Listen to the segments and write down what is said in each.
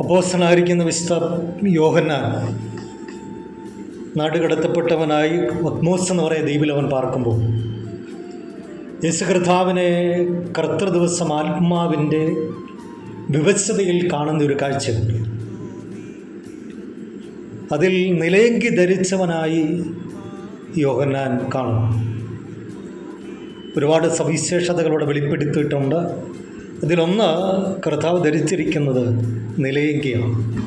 അപ്പോസ്റ്റലായിരിക്കുന്ന വിശുദ്ധ യോഹന്നാൻ നാടുകടത്തപ്പെട്ടവനായി വത്മോസ് എന്ന് പറയുന്ന ദ്വീപിൽ അവൻ പാർക്കുമ്പോൾ യേശു കർത്താവിനെ കർത്തൃദിവസം ആത്മാവിന്റെ വിവശതയിൽ കാണുന്ന ഒരു കാഴ്ചയുണ്ട്. അതിൽ നിലയങ്കി ധരിച്ചവനായി യോഹന്നാൻ കാണുന്നു. ഒരുപാട് സവിശേഷതകളോടെ വെളിപ്പെടുത്തിയിട്ടുണ്ട്. അതിലൊന്ന് കർത്താവ് ധരിച്ചിരിക്കുന്നത് നിലയങ്കിയാണ്.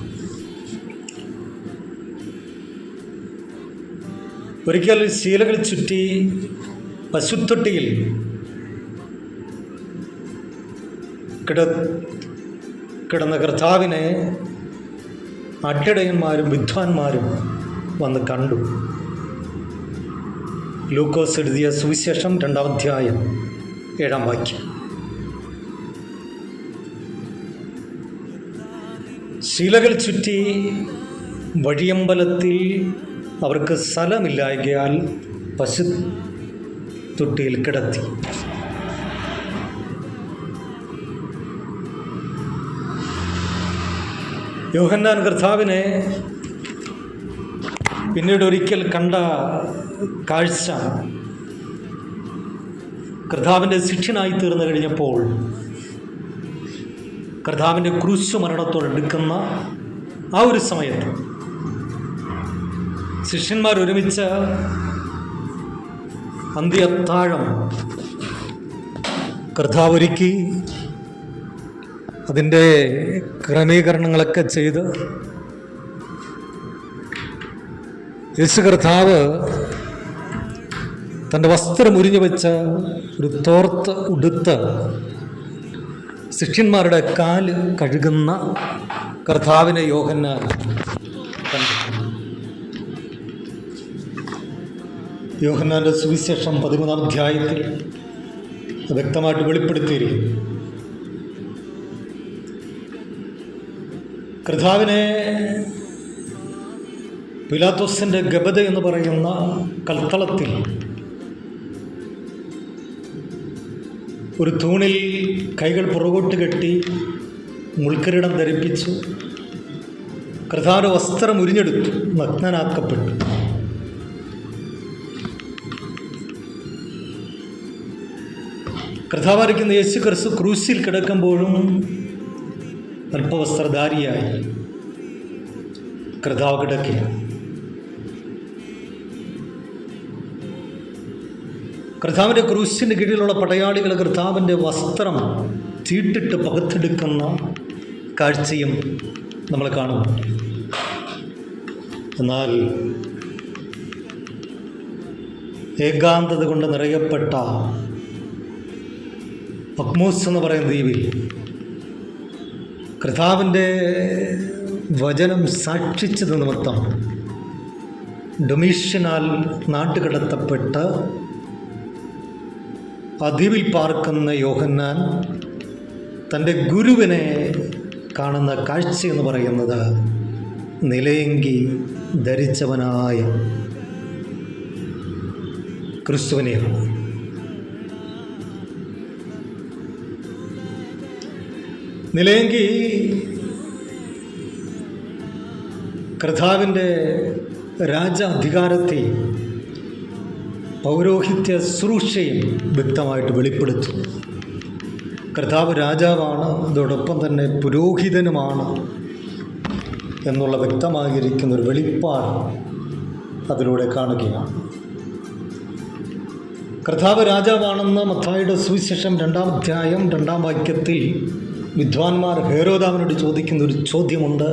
ഒരിക്കൽ ശീലകൾ ചുറ്റി പശുത്തൊട്ടിയിൽ കിട കിടന്ന കർത്താവിനെ അട്ടിടയന്മാരും വിദ്വാൻമാരും വന്ന് കണ്ടു. ലൂക്കോസ് എഴുതിയ സുവിശേഷം രണ്ടാം അധ്യായം ഏഴാം വാക്യം. ശിലകൾ ചുറ്റി വഴിയമ്പലത്തിൽ അവർക്ക് സ്ഥലമില്ലായകയാൽ പശു തൊട്ടിയിൽ കിടത്തി. യോഹന്നാൻ കർത്താവിനെ പിന്നീട് ഒരിക്കൽ കണ്ട കാഴ്ച കർത്താവിന്റെ ശിക്ഷനായി തീർന്നു കഴിഞ്ഞപ്പോൾ കർത്താവിന്റെ ക്രൂശ് മരണത്തോടെടുക്കുന്ന ആ ഒരു സമയത്ത് ശിഷ്യന്മാർ ഒരുമിച്ച് അന്ത്യത്താഴം കർത്താവ് ഒരുക്കി അതിന്റെ ക്രമീകരണങ്ങളൊക്കെ ചെയ്ത് യേശു കർത്താവ് തന്റെ വസ്ത്രം ഉരിഞ്ഞു വെച്ച് ഒരു തോർത്ത് ഉടുത്ത് ശിഷ്യന്മാരുടെ കാൽ കഴുകുന്ന കർത്താവിനെ യോഹന്നാൻ യോഹന്നാന്റെ സുവിശേഷം പതിമൂന്നാം അധ്യായത്തിൽ വ്യക്തമായിട്ട് വെളിപ്പെടുത്തിയിരിക്കും കർത്താവിനെ പിലാത്തോസിന്റെ ഗബത എന്ന് പറയുന്ന കൽത്തളത്തിൽ ഒരു തൂണിൽ കൈകൾ പുറകോട്ട് കെട്ടി മുൾക്കിരീടം ധരിപ്പിച്ചു. കർത്താവിന്റെ വസ്ത്രം ഉരിഞ്ഞെടുത്തു. നഗ്നനാക്കപ്പെട്ടു. കർത്താവായിരിക്കുന്ന യേശു ക്രിസ്തു ക്രൂശിൽ കിടക്കുമ്പോഴും അല്പവസ്ത്രധാരിയായി. കർത്താവ് കിടക്കുക കർത്താവിന്റെ ക്രൂശിന് കീഴിലുള്ള പടയാളികൾ കർത്താവിന്റെ വസ്ത്രം ചീട്ടിട്ട് പകുത്തെടുക്കുന്ന കാഴ്ചയും നമ്മൾ കാണും. എന്നാൽ ഏകാന്തത കൊണ്ട് നിറയപ്പെട്ട പക്മൂസ് എന്ന് പറയുന്ന ദ്വീപിൽ കർത്താവിന്റെ വചനം സാക്ഷിച്ചത് നിമിത്തം ഡൊമീഷ്യനാൽ നാട്ടുകടത്തപ്പെട്ട് ദ്വീപിൽ പാർക്കുന്ന യോഹന്നാൻ തന്റെ ഗുരുവിനെ കാണുന്ന കാഴ്ച എന്ന് പറയുന്നത് നിലയെങ്കി ധരിച്ചവനായ ക്രിസ്തുവിനെയാണ്. നിലയെങ്കി കർത്താവിന്റെ രാജ അധികാരത്തെ പൗരോഹിത്യ ശുശ്രൂഷയും വ്യക്തമായിട്ട് വെളിപ്പെടുത്തും കർത്താവ് രാജാവാണ് അതോടൊപ്പം തന്നെ പുരോഹിതനുമാണ് എന്നുള്ള വ്യക്തമായിരിക്കുന്ന ഒരു വെളിപ്പാട് അതിലൂടെ കാണുകയാണ്. കർത്താവ് രാജാവാണെന്ന് മത്തായിയുടെ സുവിശേഷം രണ്ടാം അധ്യായം രണ്ടാം വാക്യത്തിൽ വിദ്വാൻമാർ ഹേരോദാവിനോട് ചോദിക്കുന്ന ഒരു ചോദ്യമുണ്ട്.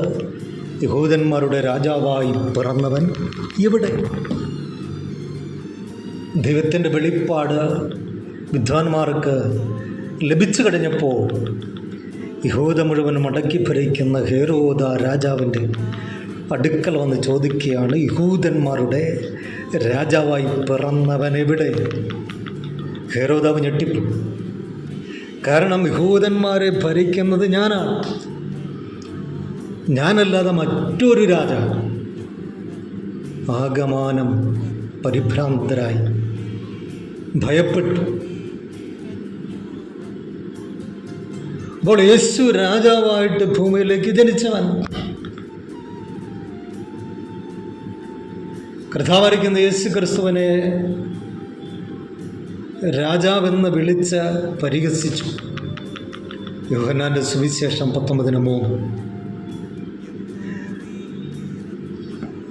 യഹൂദന്മാരുടെ രാജാവായി പിറന്നവൻ എവിടെ? ദൈവത്തിന്റെ വെളിപ്പാട് വിദ്വാൻമാർക്ക് ലഭിച്ചു കഴിഞ്ഞപ്പോൾ യഹൂദ മുഴുവൻ മടക്കി ഭരിക്കുന്ന ഹേരോദ രാജാവിന്റെ അടുക്കൽ വന്ന് ചോദിക്കുകയാണ് യഹൂദന്മാരുടെ രാജാവായി പിറന്നവൻ എവിടെ? ഹേരോദാവ് ഞെട്ടിപ്പോ. കാരണം യഹൂദന്മാരെ ഭരിക്കുന്നത് ഞാനാണ്. ഞാനല്ലാതെ മറ്റൊരു രാജാവ് ആഗമാനം പരിഭ്രാന്തരായി. ഭയപ്പെട്ടു. അപ്പോൾ യേശു രാജാവായിട്ട് ഭൂമിയിലേക്ക് ജനിച്ചവൻ. കഥാവരിക്കുന്ന യേശു ക്രിസ്തുവിനെ രാജാവെന്ന് വിളിച്ച് പരിഹസിച്ചു. യോഹന്നാന്റെ സുവിശേഷം പത്തൊമ്പതിന് മൂന്ന്.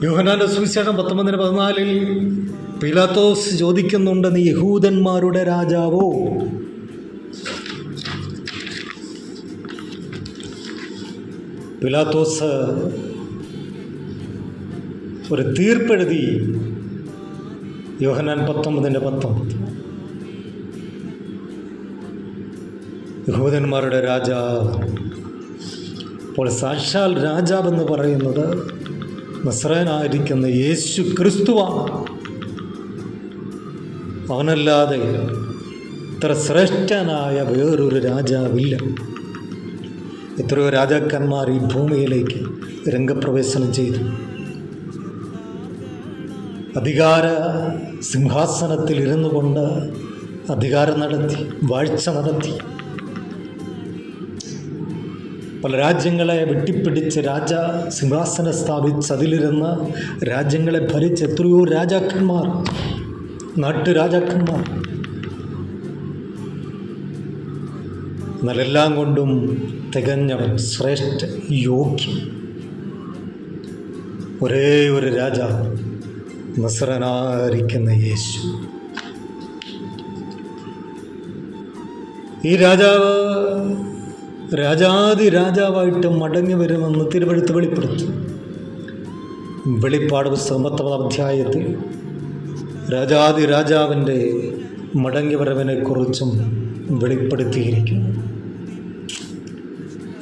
യോഹന്നാന്റെ സുവിശേഷം പത്തൊമ്പതിന് പതിനാലിൽ പിലാത്തോസ് ചോദിക്കുന്നുണ്ട് നീ യഹൂദന്മാരുടെ രാജാവോ? പിലാത്തോസ് ഒരു തീർപ്പെഴുതി യോഹനാൻ പത്തൊമ്പതിന്റെ പത്തൊമ്പത്. യഹൂദന്മാരുടെ രാജാവ് അപ്പോൾ സാക്ഷാൽ രാജാവെന്ന് പറയുന്നത് നസ്രനായിരിക്കുന്ന യേശു ക്രിസ്തുവാണ്. അവനല്ലാതെ ഇത്ര ശ്രേഷ്ഠനായ വേറൊരു രാജാവില്ല. എത്രയോ രാജാക്കന്മാർ ഈ ഭൂമിയിലേക്ക് രംഗപ്രവേശനം ചെയ്തു. അധികാര സിംഹാസനത്തിൽ ഇരുന്നു കൊണ്ട് അധികാരം നടത്തി വാഴ്ച നടത്തി. പല രാജ്യങ്ങളെ വെട്ടിപ്പിടിച്ച് രാജ സിംഹാസനം സ്ഥാപിച്ച് അതിലിരുന്ന് രാജ്യങ്ങളെ ഭരിച്ച് എത്രയോ രാജാക്കന്മാർ നാട്ടുരാജാക്കന്മാർ. എന്നാലെല്ലാം കൊണ്ടും തികഞ്ഞവൻ ശ്രേഷ്ഠ യോഗ്യൻ. ഒരേ ഒരു രാജ നസ്രനായിരിക്കുന്ന യേശു. ഈ രാജാവ് രാജാതി രാജാവായിട്ട് മടങ്ങി വരുമെന്ന് തിരുവഴുത്ത് വെളിപ്പെടുത്തി വെളിപ്പാട് പുസ്തകം പത്തൊമ്പതാം അധ്യായത്തിൽ രാജാതി രാജാവിന്റെ മടങ്ങി വരവിനെക്കുറിച്ചും വെളിപ്പെടുത്തിയിരിക്കുന്നു.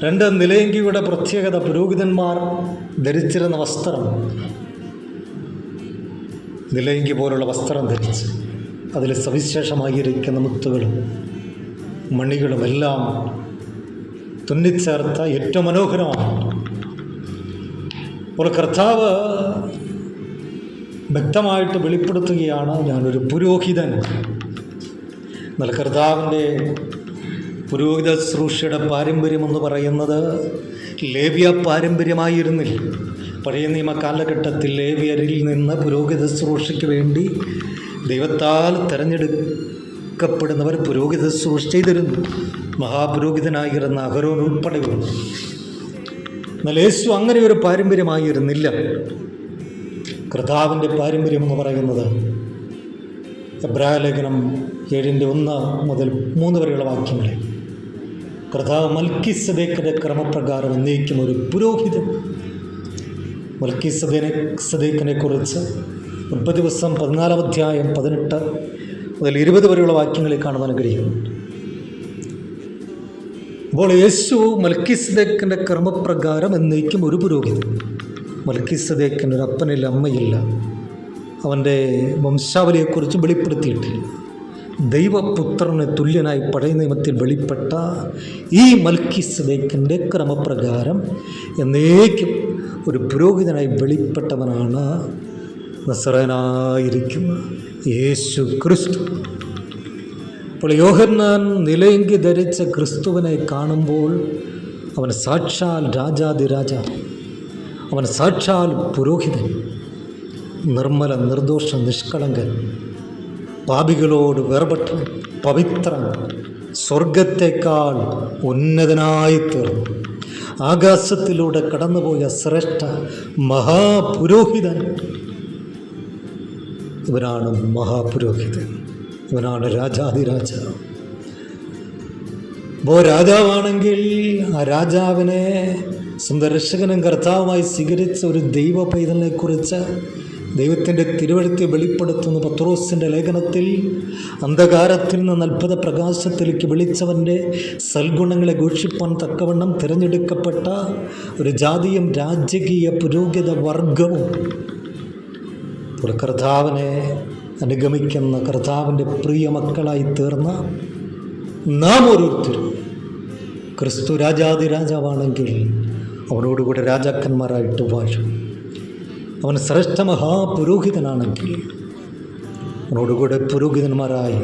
രണ്ട് നിലയങ്കിയുടെ പ്രത്യേകത പുരോഹിതന്മാർ ധരിച്ചിരുന്ന വസ്ത്രം. നിലയങ്കി പോലുള്ള വസ്ത്രം ധരിച്ച് അതിൽ സവിശേഷമായിരിക്കുന്ന മുത്തുകളും മണികളും എല്ലാം തുന്നിച്ചേർത്ത ഏറ്റവും മനോഹരമാണ്. അപ്പോൾ കർത്താവ് വ്യക്തമായിട്ട് വെളിപ്പെടുത്തുകയാണ് ഞാനൊരു പുരോഹിതൻ. എന്നാൽ കർത്താവിന്റെ പുരോഹിത ശുശ്രൂഷയുടെ പാരമ്പര്യമെന്ന് പറയുന്നത് ലേവ്യ പാരമ്പര്യമായിരുന്നില്ല. പഴയ നിയമ കാലഘട്ടത്തിൽ ലേവ്യരിൽ നിന്ന് പുരോഹിത ശുശ്രൂഷയ്ക്ക് വേണ്ടി ദൈവത്താൽ തിരഞ്ഞെടുക്കപ്പെടുന്നവർ പുരോഹിത ശുശ്രൂഷ ചെയ്തിരുന്നു. മഹാപുരോഹിതനായിരുന്ന അഹരോൻ ഉൾപ്പെടെയുള്ള എന്നാൽ യേശു അങ്ങനെ ഒരു പാരമ്പര്യമായിരുന്നില്ല. കർത്താവിന്റെ പാരമ്പര്യം എന്ന് പറയുന്നത് എബ്രാഹലേഖനം ഏഴിന്റെ ഒന്ന് മുതൽ മൂന്ന് വരെയുള്ള വാക്യങ്ങളെ. കർത്താവ് മൽക്കി സദേക്കിന്റെ ക്രമപ്രകാരം എന്നേക്കും ഒരു പുരോഹിതൻ. മൽക്കി സദേനെ സദേക്കിനെ കുറിച്ച് മുപ്പത് ദിവസം പതിനാലാം അധ്യായം പതിനെട്ട് മുതൽ ഇരുപത് വരെയുള്ള വാക്യങ്ങളിൽ കാണുവാൻ കഴിയുന്നുണ്ട് അപ്പോൾ യേശു മൽക്കിസ്തേക്കിന്റെ ക്രമപ്രകാരം എന്നേക്കും ഒരു പുരോഹിതൻ. മൽക്കിസ്തേക്കിന് ഒരു അപ്പനില്ല അമ്മയില്ല. അവന്റെ വംശാവലിയെക്കുറിച്ച് വെളിപ്പെടുത്തിയിട്ടില്ല. ദൈവപുത്രന് തുല്യനായി പഴയ നിയമത്തിൽ വെളിപ്പെട്ട ഈ മൽക്കിസ്തേക്കിന്റെ ക്രമപ്രകാരം എന്നേക്കും ഒരു പുരോഹിതനായി വെളിപ്പെട്ടവനാണ് നസറനായിരിക്കുന്ന യേശു ക്രിസ്തു. അപ്പോൾ യോഹന്നാൻ നിലയെങ്കി ധരിച്ച ക്രിസ്തുവിനെ കാണുമ്പോൾ അവൻ സാക്ഷാൽ രാജാതിരാജ അവൻ സാക്ഷാൽ പുരോഹിതൻ നിർമ്മല നിർദോഷ നിഷ്കളങ്കൻ പാപികളോട് വേർപെട്ട പവിത്ര സ്വർഗത്തെക്കാൾ ഉന്നതനായി തീർന്നു ആകാശത്തിലൂടെ കടന്നുപോയ ശ്രേഷ്ഠ മഹാപുരോഹിതൻ ഇവനാണ് മഹാപുരോഹിതൻ. ഇവനാണ് രാജാതിരാജ. അപ്പോൾ രാജാവാണെങ്കിൽ ആ രാജാവിനെ സുന്ദരക്ഷകനും കർത്താവുമായി സ്വീകരിച്ച ഒരു ദൈവ പൈതലിനെക്കുറിച്ച് ദൈവത്തിന്റെ തിരുവഴുത്തി വെളിപ്പെടുത്തുന്ന പത്രോസിന്റെ ലേഖനത്തിൽ. അന്ധകാരത്തിൽ നിന്ന് അത്ഭുത പ്രകാശത്തിലേക്ക് വിളിച്ചവന്റെ സൽഗുണങ്ങളെ ഘോഷിപ്പാൻ തക്കവണ്ണം തിരഞ്ഞെടുക്കപ്പെട്ട ഒരു ജാതിയും രാജകീയ പുരോഗത വർഗവും കർത്താവിനെ അനുഗമിക്കുന്ന കർത്താവിന്റെ പ്രിയ മക്കളായി തീർന്ന നാം ഓരോരുത്തരും ക്രിസ്തു രാജാതി രാജാവാണെങ്കിൽ അവനോടുകൂടെ രാജാക്കന്മാരായിട്ട് വാഴും. അവൻ ശ്രേഷ്ഠ മഹാപുരോഹിതനാണെങ്കിൽ അവനോടുകൂടെ പുരോഹിതന്മാരായി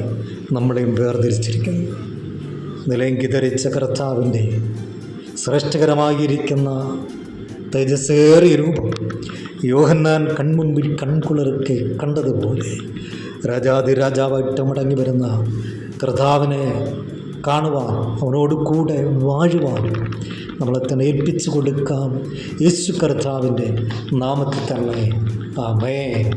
നമ്മളെയും വേർതിരിച്ചിരിക്കുന്നു. നിലയെങ്കി ധരിച്ച കർത്താവിന്റെ ശ്രേഷ്ഠകരമായിരിക്കുന്ന തേജസ്സേറിയ രൂപം യോഹന്നാൻ കൺമുൻപിൽ കൺകുളിർക്കെ കണ്ടതുപോലെ രാജാതിരാജാവായിട്ട് മടങ്ങി വരുന്ന കർത്താവിനെ കാണുവാൻ അവനോട് കൂടെ വാഴുവാൻ നമ്മളെ തന്നെ ഏൽപ്പിച്ചു കൊടുക്കാം. യേശു കർത്താവിന്റെ നാമത്തിൽ തന്നെ. ആമേ